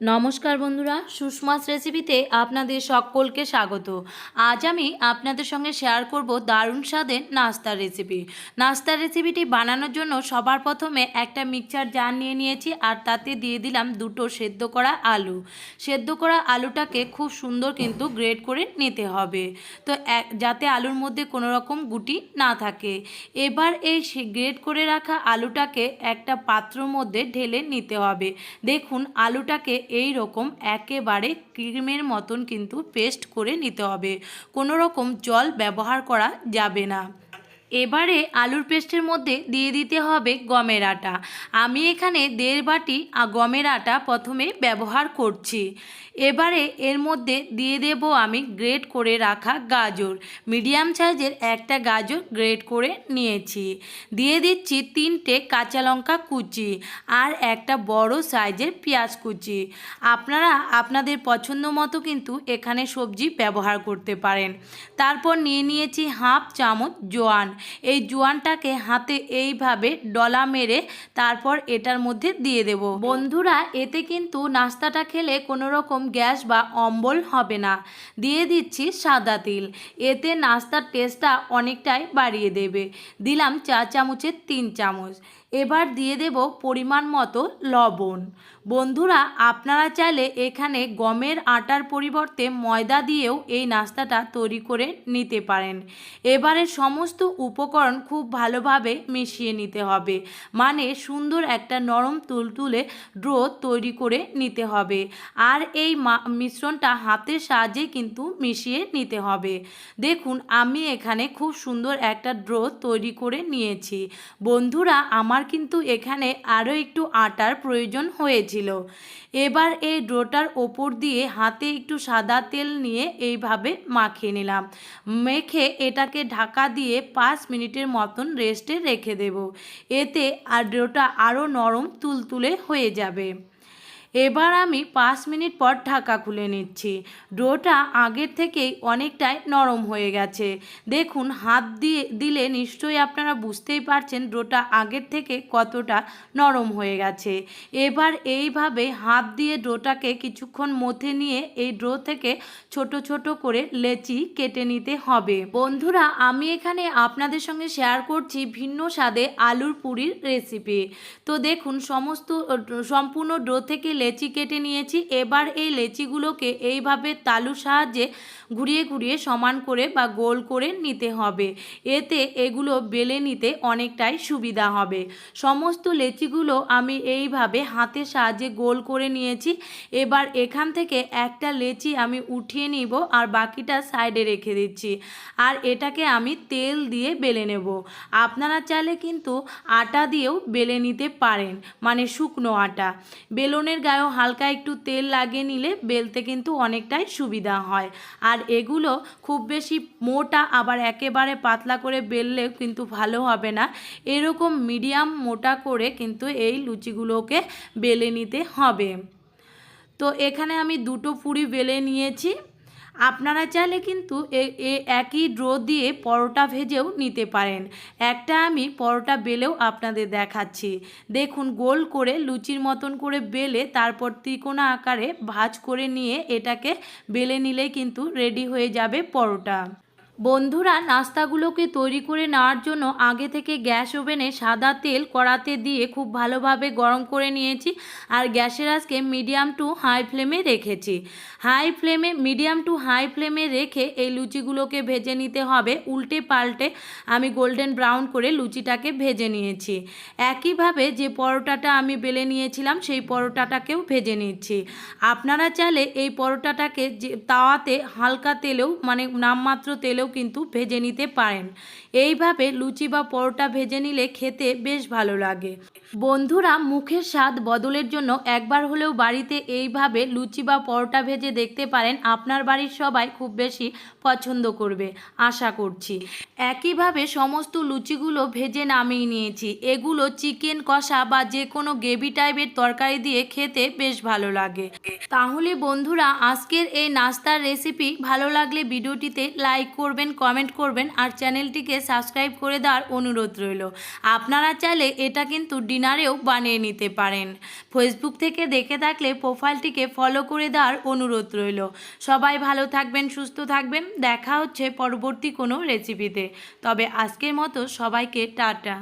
নমস্কার বন্ধুরা, সুষমাস রেসিপিতে আপনাদের সকলকে স্বাগত। আজ আমি আপনাদের সঙ্গে শেয়ার করব দারুণ স্বাদের নাস্তার রেসিপি নাস্তার রেসিপিটি বানানোর জন্য সবার প্রথমে একটা মিক্সচার জার নিয়ে নিয়েছি আর তাতে দিয়ে দিলাম দুটো সেদ্ধ করা আলু। সেদ্ধ করা আলুটাকে খুব সুন্দর কিন্তু গ্রেড করে নিতে হবে। তো যাতে আলুর মধ্যে কোনো রকম গুটি না থাকে। এবার এই গ্রেড করে রাখা আলুটাকে একটা পাত্রর মধ্যে ঢেলে নিতে হবে। দেখুন, আলুটাকে এই রকম একেবারে ক্রিমের মতন কিন্তু পেস্ট করে নিতে হবে। কোনো রকম জল ব্যবহার করা যাবে না। এবারে আলুর পেস্টের মধ্যে দিয়ে দিতে হবে গমের আটা। আমি এখানে দেড় বাটি গমের আটা প্রথমে ব্যবহার করছি। এবারে এর মধ্যে দিয়ে দেব আমি গ্রেট করে রাখা গাজর। মিডিয়াম সাইজের একটা গাজর গ্রেট করে নিয়েছি। দিয়ে দিচ্ছি তিনটে কাঁচা লঙ্কা কুচি আর একটা বড় সাইজের পেঁয়াজ কুচি। আপনারা আপনাদের পছন্দ মতো কিন্তু এখানে সবজি ব্যবহার করতে পারেন। তারপর নিয়ে নিয়েছি হাফ চামচ জোয়ান। এই জোয়ানটাকে হাতে এইভাবে ডলা মেরে তারপর এটার মধ্যে দিয়ে দেব। বন্ধুরা, এতে কিন্তু নাস্তাটা খেলে কোনো রকম গ্যাস বা অম্বল হবে না। দিয়ে দিচ্ছি সাদা তিল। এতে নাস্তার টেস্টটা অনেকটাই বাড়িয়ে দেবে। দিলাম চা চামচের তিন চামচ। এবার দিয়ে দেব পরিমাণ মতো লবণ। বন্ধুরা, আপনারা চাইলে এখানে গমের আটার পরিবর্তে ময়দা দিয়েও এই নাস্তাটা তৈরি করে নিতে পারেন। এবারে সমস্ত উপকরণ খুব ভালোভাবে মিশিয়ে নিতে হবে। মানে সুন্দর একটা নরম তুলতুলে ড্রো তৈরি করে নিতে হবে। আর এই মিশ্রণটা হাতের সাহায্যে কিন্তু মিশিয়ে নিতে হবে। দেখুন, আমি এখানে খুব সুন্দর একটা ড্রো তৈরি করে নিয়েছি। বন্ধুরা, আমার কিন্তু এখানে আরও একটু আটার প্রয়োজন হয়েছিল। এবার এই ডোটার ওপর দিয়ে হাতে একটু সাদা তেল নিয়ে এইভাবে মাখিয়ে নিলাম। মেখে এটাকে ঢাকা দিয়ে পাঁচ মিনিটের মতন রেস্টে রেখে দেব। এতে আর ডোটা আরও নরম তুলতুলে হয়ে যাবে। এবার আমি পাঁচ মিনিট পর ঢাকা খুলে নিচ্ছি। ডোটা আগের থেকেই অনেকটাই নরম হয়ে গেছে। দেখুন, হাত দিয়ে দিলে নিশ্চয়ই আপনারা বুঝতেই পারছেন ডোটা আগের থেকে কতটা নরম হয়ে গেছে। এবার এইভাবে হাত দিয়ে ডোটাকে কিছুক্ষণ মধ্যে নিয়ে এই ড্রো থেকে ছোট ছোট করে লেচি কেটে নিতে হবে। বন্ধুরা, আমি এখানে আপনাদের সঙ্গে শেয়ার করছি ভিন্ন স্বাদে আলুর পুরির রেসিপি। তো দেখুন, সমস্ত, সম্পূর্ণ ডো থেকে লেচি কেটে নিয়েছি। এবার এই লেচিগুলোকে এইভাবে তালুর সাহায্যে ঘুরিয়ে ঘুরিয়ে সমান করে বা গোল করে নিতে হবে। এতে এগুলো বেলে নিতে অনেকটাই সুবিধা হবে। সমস্ত লেচিগুলো আমি এইভাবে হাতের সাহায্যে গোল করে নিয়েছি। এবার এখান থেকে একটা লেচি আমি উঠিয়ে নিব আর বাকিটা সাইডে রেখে দিচ্ছি। আর এটাকে আমি তেল দিয়ে বেলে নেব। আপনারা চাইলে কিন্তু আটা দিয়েও বেলে নিতে পারেন মানে শুকনো আটা। বেলনের গায়েও হালকা একটু তেল লাগিয়ে নিলে বেলতে কিন্তু অনেকটাই সুবিধা হয়। আর এগুলো খুব বেশি মোটা, আবার একেবারে পাতলা করে বেললে কিন্তু ভালো হবে না। এরকম মিডিয়াম মোটা করে কিন্তু এই লুচিগুলোকে বেলে নিতে হবে। তো এখানে আমি দুটো পুরি বেলে নিয়েছি। আপনারা চাইলে কিন্তু এ- একই ড্রো দিয়ে পরোটা ভেজেও নিতে পারেন। একটা আমি পরোটা বেলেও আপনাদের দেখাচ্ছি। দেখুন, গোল করে লুচির মতন করে বেলে তারপর ত্রিকোণা আকারে ভাজ করে নিয়ে এটাকে বেলে নিলে কিন্তু রেডি হয়ে যাবে পরোটা। বন্ধুরা নাস্তাগুলোকে তৈরি করে নেওয়ার জন্য আগে থেকে গ্যাস ওভেনে সাদা তেল কড়াতে দিয়ে খুব ভালোভাবে গরম করে নিয়েছি আর গ্যাসের আজকে মিডিয়াম টু হাই ফ্লেমে রেখেছি। হাই ফ্লেমে, মিডিয়াম টু হাই ফ্লেমে রেখে এই লুচিগুলোকে ভেজে নিতে হবে উল্টে পাল্টে। আমি গোল্ডেন ব্রাউন করে লুচিটাকে ভেজে নিয়েছি। একইভাবে যে পরোটাটা আমি বেলে নিয়েছিলাম সেই পরোটাটাকেও ভেজে নিচ্ছি। আপনারা চাইলে এই পরোটাটাকে যে তাওয়াতে হালকা তেলেও মানে নামমাত্র তেলেও কিন্তু ভেজে নিতে পারেন। এইভাবে লুচি বা পরোটা ভেজে নিলে খেতে বেশ ভালো লাগে। বন্ধুরা, মুখের স্বাদ বদলের জন্য একবার হলেও বাড়িতে এইভাবে লুচি বা পরোটা ভেজে দেখতে পারেন। আপনার বাড়ির সবাই খুব বেশি পছন্দ করবে, আশা করছি। একইভাবে সমস্ত লুচিগুলো ভেজে নামিয়ে নিয়েছি। এগুলো চিকেন কষা বা যে কোনো গ্রেভি টাইপের তরকারি দিয়ে খেতে বেশ ভালো লাগে। তাহলে বন্ধুরা, আজকের এই নাস্তার রেসিপি ভালো লাগলে ভিডিওটিতে লাইক করবেন করবেন কমেন্ট করবেন আর চ্যানেলটিকে সাবস্ক্রাইব করে দেওয়ার অনুরোধ রইল। আপনারা চাইলে এটা কিন্তু ডিনারেও বানিয়ে নিতে পারেন। ফেসবুক থেকে দেখে থাকলে প্রোফাইলটিকে ফলো করে দেওয়ার অনুরোধ রইল। সবাই ভালো থাকবেন, সুস্থ থাকবেন। দেখা হচ্ছে পরবর্তী কোনো রেসিপিতে তবে আজকের মতো সবাইকে টাটা।